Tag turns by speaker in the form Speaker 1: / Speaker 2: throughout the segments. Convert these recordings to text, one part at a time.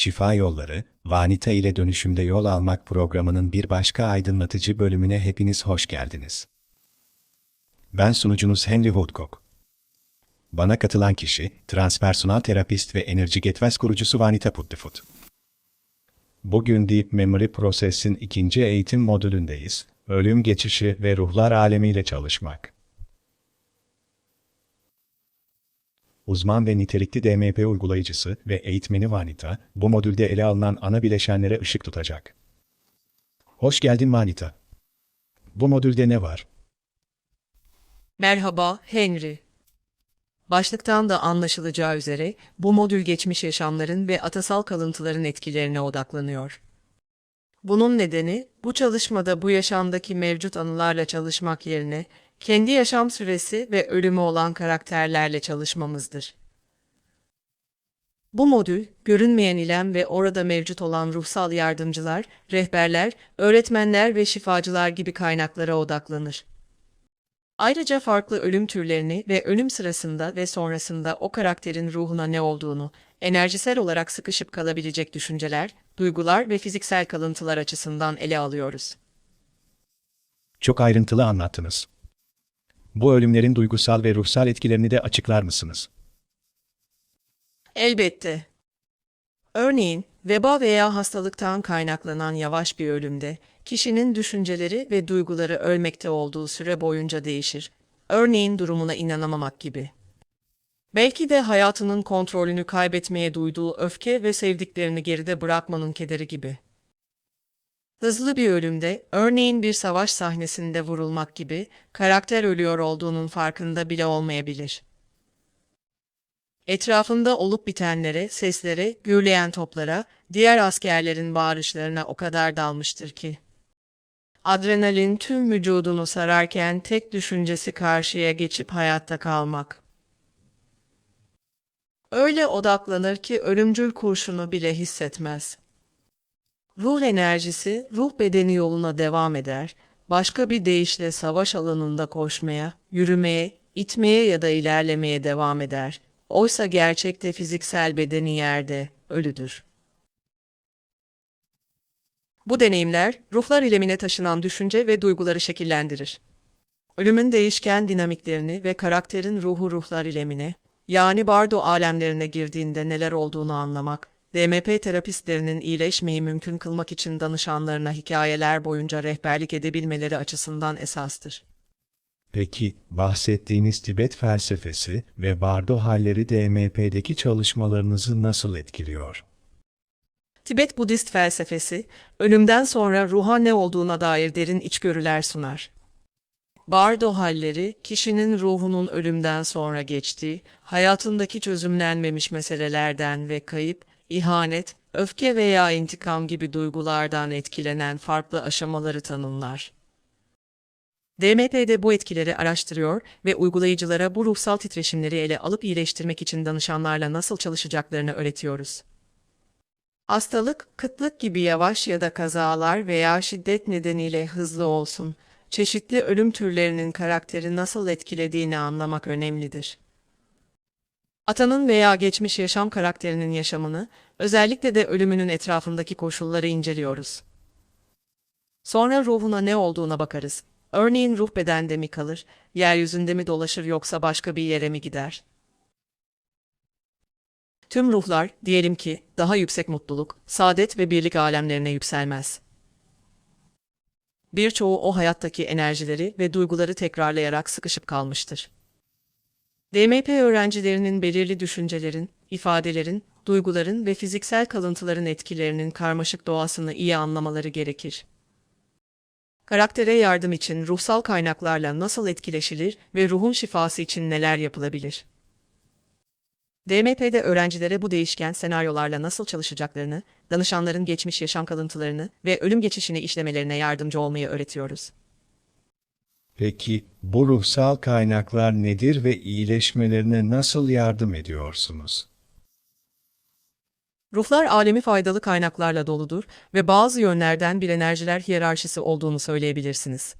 Speaker 1: Şifa Yolları, Vanita ile Dönüşümde Yol Almak programının bir başka aydınlatıcı bölümüne hepiniz hoş geldiniz. Ben sunucunuz Henry Woodcock. Bana katılan kişi, transpersonal terapist ve Enerji Getwes kurucusu Vanita Puttifoot. Bugün Deep Memory Process'in ikinci eğitim modülündeyiz. Ölüm geçişi ve ruhlar alemiyle çalışmak. Uzman ve nitelikli DMP uygulayıcısı ve eğitmeni Vanita, bu modülde ele alınan ana bileşenlere ışık tutacak. Hoş geldin Vanita. Bu modülde ne var?
Speaker 2: Merhaba Henry. Başlıktan da anlaşılacağı üzere bu modül geçmiş yaşamların ve atasal kalıntıların etkilerine odaklanıyor. Bunun nedeni bu çalışmada bu yaşamdaki mevcut anılarla çalışmak yerine kendi yaşam süresi ve ölümü olan karakterlerle çalışmamızdır. Bu modül, görünmeyen ilem ve orada mevcut olan ruhsal yardımcılar, rehberler, öğretmenler ve şifacılar gibi kaynaklara odaklanır. Ayrıca farklı ölüm türlerini ve ölüm sırasında ve sonrasında o karakterin ruhuna ne olduğunu, enerjisel olarak sıkışıp kalabilecek düşünceler, duygular ve fiziksel kalıntılar açısından ele alıyoruz.
Speaker 1: Çok ayrıntılı anlattınız. Bu ölümlerin duygusal ve ruhsal etkilerini de açıklar mısınız?
Speaker 2: Elbette. Örneğin, veba veya hastalıktan kaynaklanan yavaş bir ölümde, kişinin düşünceleri ve duyguları ölmekte olduğu süre boyunca değişir. Örneğin durumuna inanamamak gibi. Belki de hayatının kontrolünü kaybetmeye duyduğu öfke ve sevdiklerini geride bırakmanın kederi gibi. Hızlı bir ölümde, örneğin bir savaş sahnesinde vurulmak gibi, karakter ölüyor olduğunun farkında bile olmayabilir. Etrafında olup bitenlere, seslere, gürleyen toplara, diğer askerlerin bağırışlarına o kadar dalmıştır ki. Adrenalin tüm vücudunu sararken tek düşüncesi karşıya geçip hayatta kalmak. Öyle odaklanır ki ölümcül kurşunu bile hissetmez. Ruh enerjisi, ruh bedeni yoluna devam eder, başka bir deyişle savaş alanında koşmaya, yürümeye, itmeye ya da ilerlemeye devam eder. Oysa gerçekte fiziksel bedeni yerde, ölüdür. Bu deneyimler, ruhlar ilemine taşınan düşünce ve duyguları şekillendirir. Ölümün değişken dinamiklerini ve karakterin ruhu ruhlar ilemine, yani bardo alemlerine girdiğinde neler olduğunu anlamak, DMP terapistlerinin iyileşmeyi mümkün kılmak için danışanlarına hikayeler boyunca rehberlik edebilmeleri açısından esastır.
Speaker 1: Peki, bahsettiğiniz Tibet felsefesi ve bardo halleri DMP'deki çalışmalarınızı nasıl etkiliyor?
Speaker 2: Tibet Budist felsefesi, ölümden sonra ruha ne olduğuna dair derin içgörüler sunar. Bardo halleri, kişinin ruhunun ölümden sonra geçtiği, hayatındaki çözümlenmemiş meselelerden ve kayıp, ihanet, öfke veya intikam gibi duygulardan etkilenen farklı aşamaları tanımlar. DMP'de bu etkileri araştırıyor ve uygulayıcılara bu ruhsal titreşimleri ele alıp iyileştirmek için danışanlarla nasıl çalışacaklarını öğretiyoruz. Hastalık, kıtlık gibi yavaş ya da kazalar veya şiddet nedeniyle hızlı olsun, çeşitli ölüm türlerinin karakteri nasıl etkilediğini anlamak önemlidir. Atanın veya geçmiş yaşam karakterinin yaşamını, özellikle de ölümünün etrafındaki koşulları inceliyoruz. Sonra ruhuna ne olduğuna bakarız. Örneğin ruh bedende mi kalır, yeryüzünde mi dolaşır yoksa başka bir yere mi gider? Tüm ruhlar, diyelim ki, daha yüksek mutluluk, saadet ve birlik alemlerine yükselmez. Birçoğu o hayattaki enerjileri ve duyguları tekrarlayarak sıkışıp kalmıştır. DMP öğrencilerinin belirli düşüncelerin, ifadelerin, duyguların ve fiziksel kalıntıların etkilerinin karmaşık doğasını iyi anlamaları gerekir. Karaktere yardım için ruhsal kaynaklarla nasıl etkileşilir ve ruhun şifası için neler yapılabilir? DMP'de öğrencilere bu değişken senaryolarla nasıl çalışacaklarını, danışanların geçmiş yaşam kalıntılarını ve ölüm geçişini işlemelerine yardımcı olmayı öğretiyoruz.
Speaker 1: Peki, bu ruhsal kaynaklar nedir ve iyileşmelerine nasıl yardım ediyorsunuz?
Speaker 2: Ruhlar alemi faydalı kaynaklarla doludur ve bazı yönlerden bir enerjiler hiyerarşisi olduğunu söyleyebilirsiniz.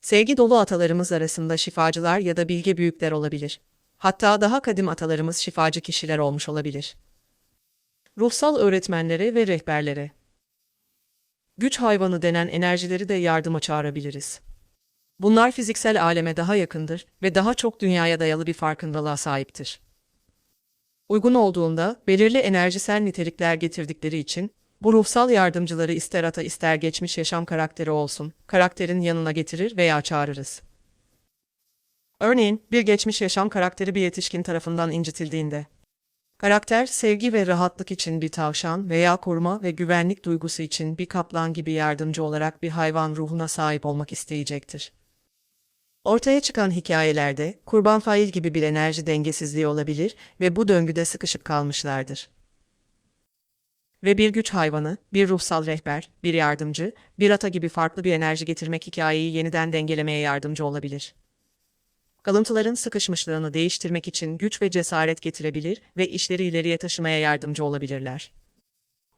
Speaker 2: Sevgi dolu atalarımız arasında şifacılar ya da bilge büyükler olabilir. Hatta daha kadim atalarımız şifacı kişiler olmuş olabilir. ruhsal öğretmenlere ve rehberlere. Güç hayvanı denen enerjileri de yardıma çağırabiliriz. Bunlar fiziksel aleme daha yakındır ve daha çok dünyaya dayalı bir farkındalığa sahiptir. Uygun olduğunda belirli enerjisel nitelikler getirdikleri için bu ruhsal yardımcıları ister ata ister geçmiş yaşam karakteri olsun, karakterin yanına getirir veya çağırırız. Örneğin bir geçmiş yaşam karakteri bir yetişkin tarafından incitildiğinde, karakter sevgi ve rahatlık için bir tavşan veya koruma ve güvenlik duygusu için bir kaplan gibi yardımcı olarak bir hayvan ruhuna sahip olmak isteyecektir. Ortaya çıkan hikayelerde kurban fail gibi bir enerji dengesizliği olabilir ve bu döngüde sıkışıp kalmışlardır. Ve bir güç hayvanı, bir ruhsal rehber, bir yardımcı, bir ata gibi farklı bir enerji getirmek hikayeyi yeniden dengelemeye yardımcı olabilir. Kalıntıların sıkışmışlığını değiştirmek için güç ve cesaret getirebilir ve işleri ileriye taşımaya yardımcı olabilirler.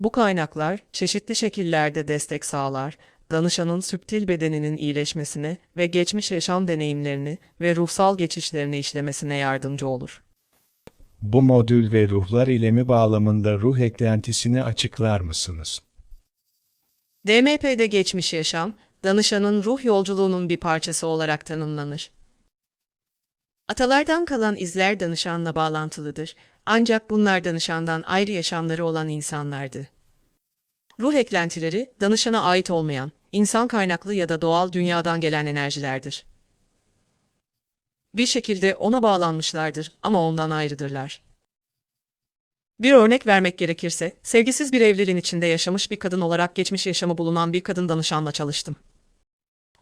Speaker 2: Bu kaynaklar çeşitli şekillerde destek sağlar, danışanın süptil bedeninin iyileşmesine ve geçmiş yaşam deneyimlerini ve ruhsal geçişlerini işlemesine yardımcı olur.
Speaker 1: Bu modül ve ruhlar ilemi bağlamında ruh eklentisini açıklar mısınız?
Speaker 2: DMP'de geçmiş yaşam, danışanın ruh yolculuğunun bir parçası olarak tanımlanır. Atalardan kalan izler danışanla bağlantılıdır, ancak bunlar danışandan ayrı yaşamları olan insanlardı. Ruh eklentileri, danışana ait olmayan, insan kaynaklı ya da doğal dünyadan gelen enerjilerdir. Bir şekilde ona bağlanmışlardır ama ondan ayrıdırlar. Bir örnek vermek gerekirse, sevgisiz bir evliliğin içinde yaşamış bir kadın olarak geçmiş yaşamı bulunan bir kadın danışanla çalıştım.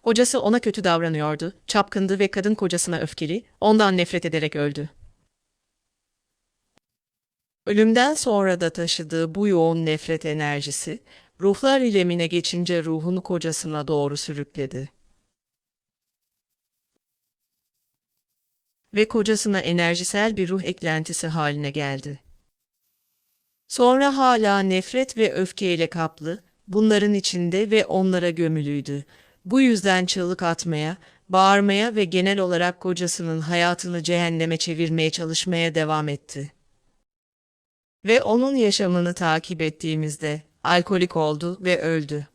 Speaker 2: Kocası ona kötü davranıyordu, çapkındı ve kadın kocasına öfkeli, ondan nefret ederek öldü. Ölümden sonra da taşıdığı bu yoğun nefret enerjisi, ruhlar ilemine geçince ruhunu kocasına doğru sürükledi. Ve kocasına enerjisel bir ruh eklentisi haline geldi. Sonra hala nefret ve öfkeyle kaplı, bunların içinde ve onlara gömülüydü. Bu yüzden çığlık atmaya, bağırmaya ve genel olarak kocasının hayatını cehenneme çevirmeye çalışmaya devam etti. Ve onun yaşamını takip ettiğimizde alkolik oldu ve öldü.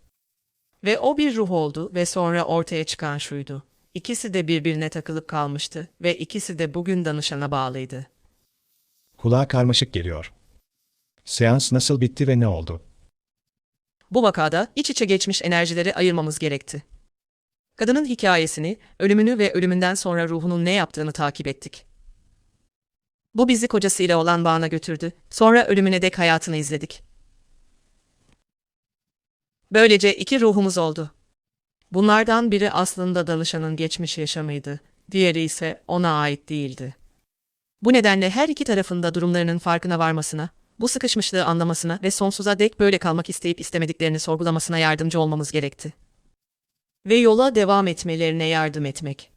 Speaker 2: Ve o bir ruh oldu ve sonra ortaya çıkan şuydu. İkisi de birbirine takılıp kalmıştı ve ikisi de bugün danışana bağlıydı.
Speaker 1: Kulağa karmaşık geliyor. Seans nasıl bitti ve ne oldu?
Speaker 2: Bu vakada iç içe geçmiş enerjileri ayırmamız gerekti. Kadının hikayesini, ölümünü ve ölümünden sonra ruhunun ne yaptığını takip ettik. Bu bizi kocasıyla olan bağına götürdü. Sonra ölümüne dek hayatını izledik. Böylece iki ruhumuz oldu. Bunlardan biri aslında danışanın geçmiş yaşamıydı. Diğeri ise ona ait değildi. Bu nedenle her iki tarafında durumlarının farkına varmasına, bu sıkışmışlığı anlamasına ve sonsuza dek böyle kalmak isteyip istemediklerini sorgulamasına yardımcı olmamız gerekti. Ve yola devam etmelerine yardım etmek.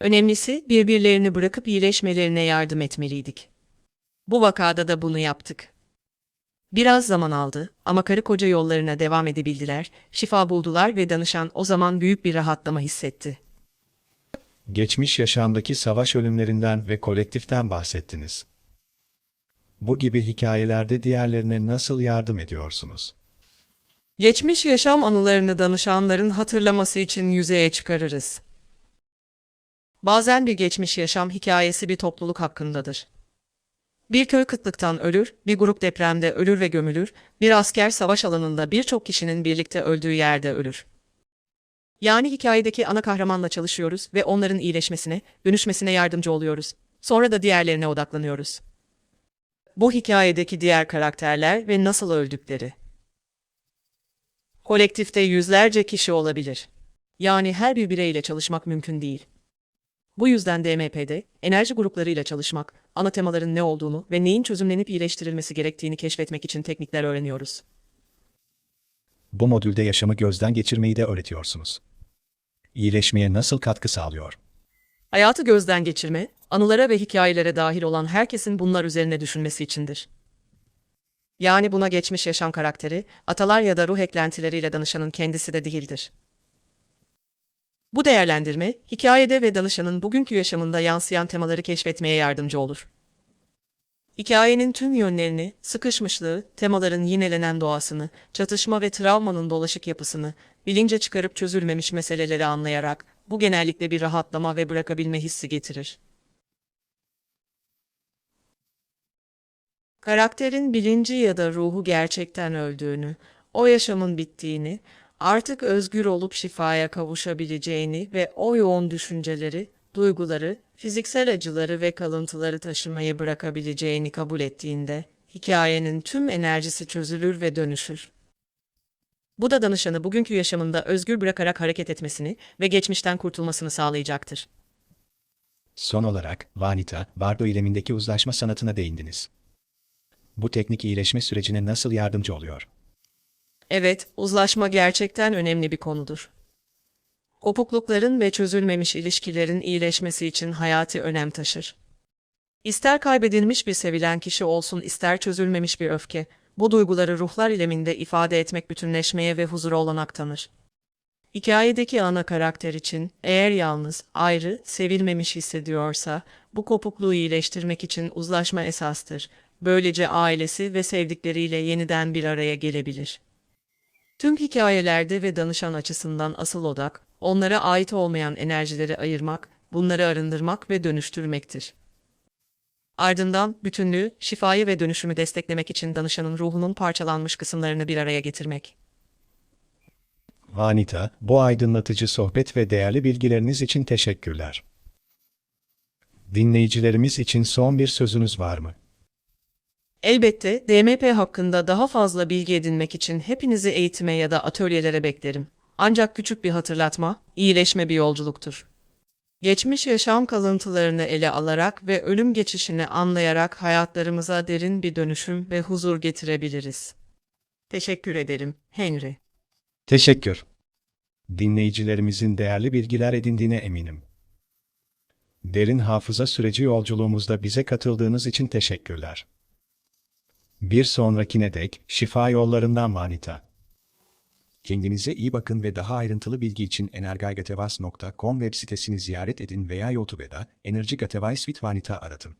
Speaker 2: Önemlisi birbirlerini bırakıp iyileşmelerine yardım etmeliydik. Bu vakada da bunu yaptık. Biraz zaman aldı ama karı koca yollarına devam edebildiler, şifa buldular ve danışan o zaman büyük bir rahatlama hissetti.
Speaker 1: Geçmiş yaşamdaki savaş ölümlerinden ve kolektiften bahsettiniz. Bu gibi hikayelerde diğerlerine nasıl yardım ediyorsunuz?
Speaker 2: Geçmiş yaşam anılarını danışanların hatırlaması için yüzeye çıkarırız. Bazen bir geçmiş yaşam hikayesi bir topluluk hakkındadır. Bir köy kıtlıktan ölür, bir grup depremde ölür ve gömülür, bir asker savaş alanında birçok kişinin birlikte öldüğü yerde ölür. Yani hikayedeki ana kahramanla çalışıyoruz ve onların iyileşmesine, dönüşmesine yardımcı oluyoruz. Sonra da diğerlerine odaklanıyoruz. Bu hikayedeki diğer karakterler ve nasıl öldükleri. Kolektifte yüzlerce kişi olabilir. Yani her bir bireyle çalışmak mümkün değil. Bu yüzden DMP'de enerji gruplarıyla çalışmak, ana temaların ne olduğunu ve neyin çözümlenip iyileştirilmesi gerektiğini keşfetmek için teknikler öğreniyoruz.
Speaker 1: Bu modülde yaşamı gözden geçirmeyi de öğretiyorsunuz. İyileşmeye nasıl katkı sağlıyor?
Speaker 2: Hayatı gözden geçirme, anılara ve hikayelere dahil olan herkesin bunlar üzerine düşünmesi içindir. Yani buna geçmiş yaşam karakteri, atalar ya da ruh eklentileriyle danışanın kendisi de değildir. Bu değerlendirme, hikayede ve danışanın bugünkü yaşamında yansıyan temaları keşfetmeye yardımcı olur. Hikayenin tüm yönlerini, sıkışmışlığı, temaların yinelenen doğasını, çatışma ve travmanın dolaşık yapısını, bilince çıkarıp çözülmemiş meseleleri anlayarak, bu genellikle bir rahatlama ve bırakabilme hissi getirir. Karakterin bilinci ya da ruhu gerçekten öldüğünü, o yaşamın bittiğini, artık özgür olup şifaya kavuşabileceğini ve o yoğun düşünceleri, duyguları, fiziksel acıları ve kalıntıları taşımayı bırakabileceğini kabul ettiğinde, hikayenin tüm enerjisi çözülür ve dönüşür. Bu da danışanı bugünkü yaşamında özgür bırakarak hareket etmesini ve geçmişten kurtulmasını sağlayacaktır.
Speaker 1: Son olarak, Vanita, Bardo ilemindeki uzlaşma sanatına değindiniz. Bu teknik iyileşme sürecine nasıl yardımcı oluyor?
Speaker 2: Evet, uzlaşma gerçekten önemli bir konudur. Kopuklukların ve çözülmemiş ilişkilerin iyileşmesi için hayati önem taşır. İster kaybedilmiş bir sevilen kişi olsun, ister çözülmemiş bir öfke, bu duyguları ruhlar ileminde ifade etmek bütünleşmeye ve huzura olanak tanır. Hikayedeki ana karakter için eğer yalnız, ayrı, sevilmemiş hissediyorsa, bu kopukluğu iyileştirmek için uzlaşma esastır. Böylece ailesi ve sevdikleriyle yeniden bir araya gelebilir. Tüm hikayelerde ve danışan açısından asıl odak, onlara ait olmayan enerjileri ayırmak, bunları arındırmak ve dönüştürmektir. Ardından bütünlüğü, şifayı ve dönüşümü desteklemek için danışanın ruhunun parçalanmış kısımlarını bir araya getirmek.
Speaker 1: Vanita, bu aydınlatıcı sohbet ve değerli bilgileriniz için teşekkürler. Dinleyicilerimiz için son bir sözünüz var mı?
Speaker 2: Elbette DMP hakkında daha fazla bilgi edinmek için hepinizi eğitime ya da atölyelere beklerim. Ancak küçük bir hatırlatma, iyileşme bir yolculuktur. Geçmiş yaşam kalıntılarını ele alarak ve ölüm geçişini anlayarak hayatlarımıza derin bir dönüşüm ve huzur getirebiliriz. Teşekkür ederim, Henry.
Speaker 1: Teşekkür. Dinleyicilerimizin değerli bilgiler edindiğine eminim. Derin hafıza süreci yolculuğumuzda bize katıldığınız için teşekkürler. Bir sonrakine dek şifa yollarından Vanita. Kendinize iyi bakın ve daha ayrıntılı bilgi için energaygatevas.com web sitesini ziyaret edin veya YouTube'da Enerji Gatevas with Vanita aratın.